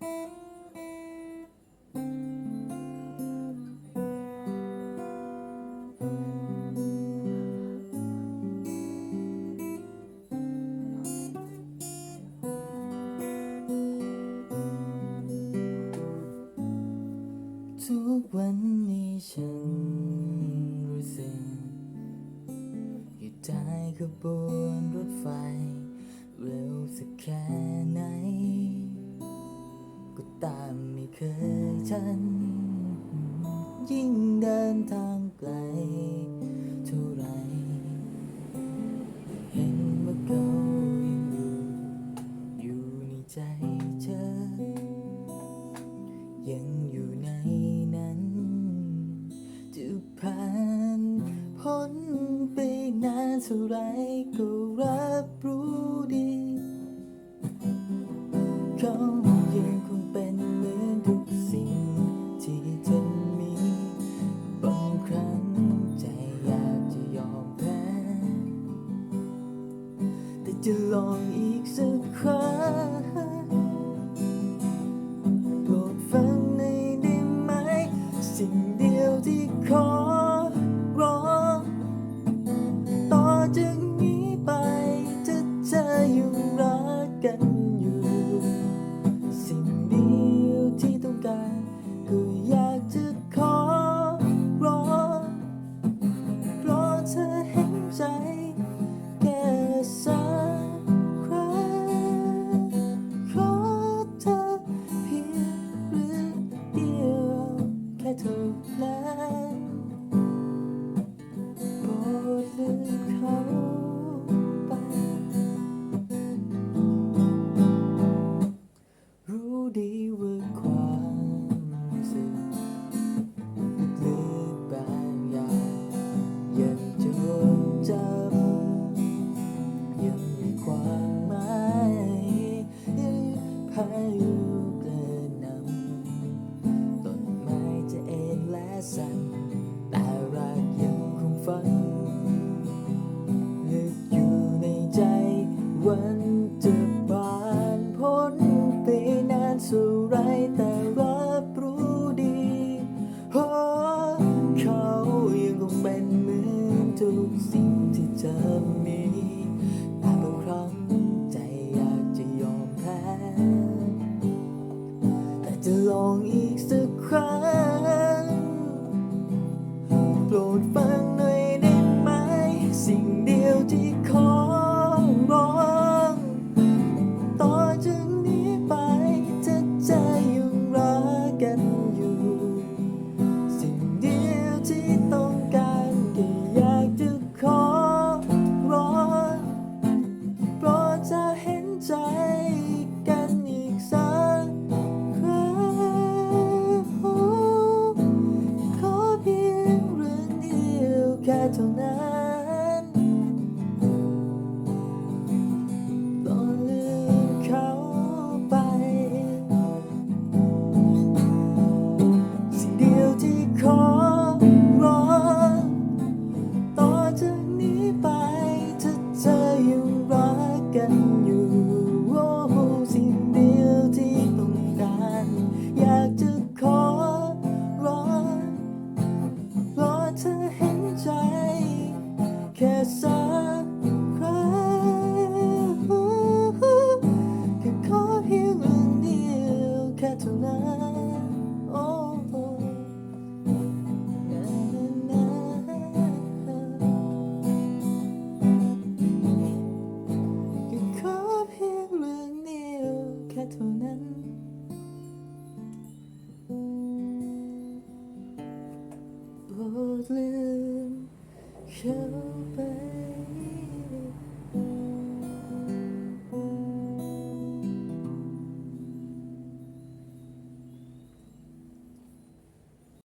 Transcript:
ทุกวันนี้ฉันรู้สึกอยู่ใต้ขบวนรถไฟ เร็วสักแค่ไหน ตามไม่เคยฉัน ยิ่งเดินทางไกลเท่าไร เห็นว่าเขายังอยู่อยู่ในใจเธอ ยังอยู่ในนั้นจะผ่านพ้นไปนานเท่าไรก็รับรู้ดีเขา จะลองอีกสัก Don't fine. to him. ดลืมเขาไป